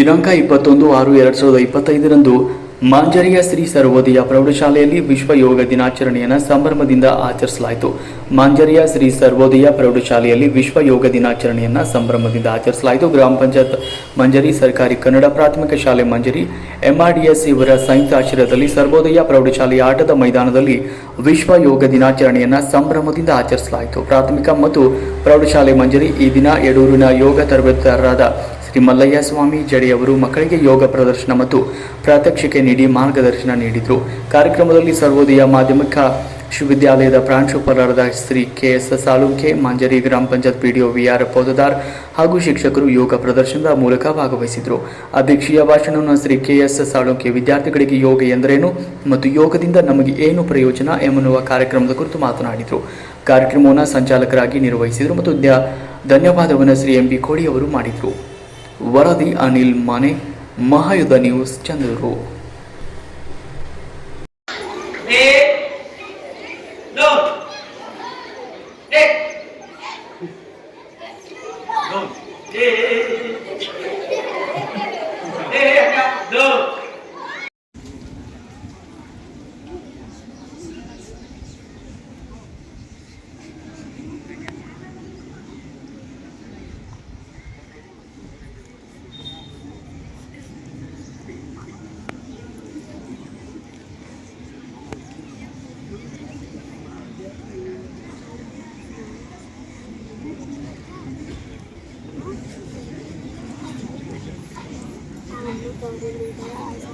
ದಿನಾಂಕ ಇಪ್ಪತ್ತೊಂದು ಆರು ಎರಡು ಸಾವಿರದ ಇಪ್ಪತ್ತೈದರಂದು ಮಾಂಜರಿಯ ಶ್ರೀ ಸರ್ವೋದಯ ಪ್ರೌಢಶಾಲೆಯಲ್ಲಿ ವಿಶ್ವ ಯೋಗ ದಿನಾಚರಣೆಯನ್ನು ಸಂಭ್ರಮದಿಂದ ಆಚರಿಸಲಾಯಿತು. ಮಾಂಜರಿಯ ಶ್ರೀ ಸರ್ವೋದಯ ಪ್ರೌಢಶಾಲೆಯಲ್ಲಿ ವಿಶ್ವ ಯೋಗ ದಿನಾಚರಣೆಯನ್ನು ಸಂಭ್ರಮದಿಂದ ಆಚರಿಸಲಾಯಿತು. ಗ್ರಾಮ ಪಂಚಾಯತ್ ಮಂಜರಿ, ಸರ್ಕಾರಿ ಕನ್ನಡ ಪ್ರಾಥಮಿಕ ಶಾಲೆ ಮಂಜರಿ ಎಂಆರ್ಡಿಎಸ್ ಇವರ ಸಂಯುಕ್ತ ಆಶ್ರಯದಲ್ಲಿ ಸರ್ವೋದಯ ಪ್ರೌಢಶಾಲೆಯ ಆಟದ ಮೈದಾನದಲ್ಲಿ ವಿಶ್ವ ಯೋಗ ದಿನಾಚರಣೆಯನ್ನು ಸಂಭ್ರಮದಿಂದ ಆಚರಿಸಲಾಯಿತು. ಪ್ರಾಥಮಿಕ ಮತ್ತು ಪ್ರೌಢಶಾಲೆ ಮಂಜರಿ ಈ ದಿನ ಯಡೂರಿನ ಯೋಗ ತರಬೇತುದಾರರಾದ ಶ್ರೀ ಮಲ್ಲಯ್ಯ ಸ್ವಾಮಿ ಜಡೆಯವರು ಮಕ್ಕಳಿಗೆ ಯೋಗ ಪ್ರದರ್ಶನ ಮತ್ತು ಪ್ರಾತ್ಯಕ್ಷಿಕೆ ನೀಡಿ ಮಾರ್ಗದರ್ಶನ ನೀಡಿದರು. ಕಾರ್ಯಕ್ರಮದಲ್ಲಿ ಸರ್ವೋದಯ ಮಾಧ್ಯಮಿಕ ವಿಶ್ವವಿದ್ಯಾಲಯದ ಪ್ರಾಂಶುಪಾಲರಾದ ಶ್ರೀ ಕೆ ಎಸ್ ಸಾಳುಂಕೆ ಮಾಂಜರಿ ಗ್ರಾಮ panchayat PDO V R Poudadar ಹಾಗೂ ಶಿಕ್ಷಕರು ಯೋಗ ಪ್ರದರ್ಶನದ ಮೂಲಕ ಭಾಗವಹಿಸಿದರು. ಅಧ್ಯಕ್ಷೀಯ ಭಾಷಣವನ್ನು ಶ್ರೀ ಕೆ ಎಸ್ ಸಾಳುಂಕೆ ವಿದ್ಯಾರ್ಥಿಗಳಿಗೆ ಯೋಗ ಎಂದರೇನು ಮತ್ತು ಯೋಗದಿಂದ ನಮಗೆ ಏನು ಪ್ರಯೋಜನ ಎನ್ನುವ ಕಾರ್ಯಕ್ರಮದ ಕುರಿತು ಮಾತನಾಡಿದರು. ಕಾರ್ಯಕ್ರಮವನ್ನು ಸಂಚಾಲಕರಾಗಿ ನಿರ್ವಹಿಸಿದರು ಮತ್ತು ಧನ್ಯವಾದವನ್ನು ಶ್ರೀ ಎಂ ಬಿ ಕೋಡಿ ಅವರು ಮಾಡಿದರು. ವರದಿ ಅನಿಲ್ ಮಾನೆ ಮಹಾಯುಧ ನ್ಯೂಸ್ ಚಂದ್ರೂರು. Yeah. 我给你打电话。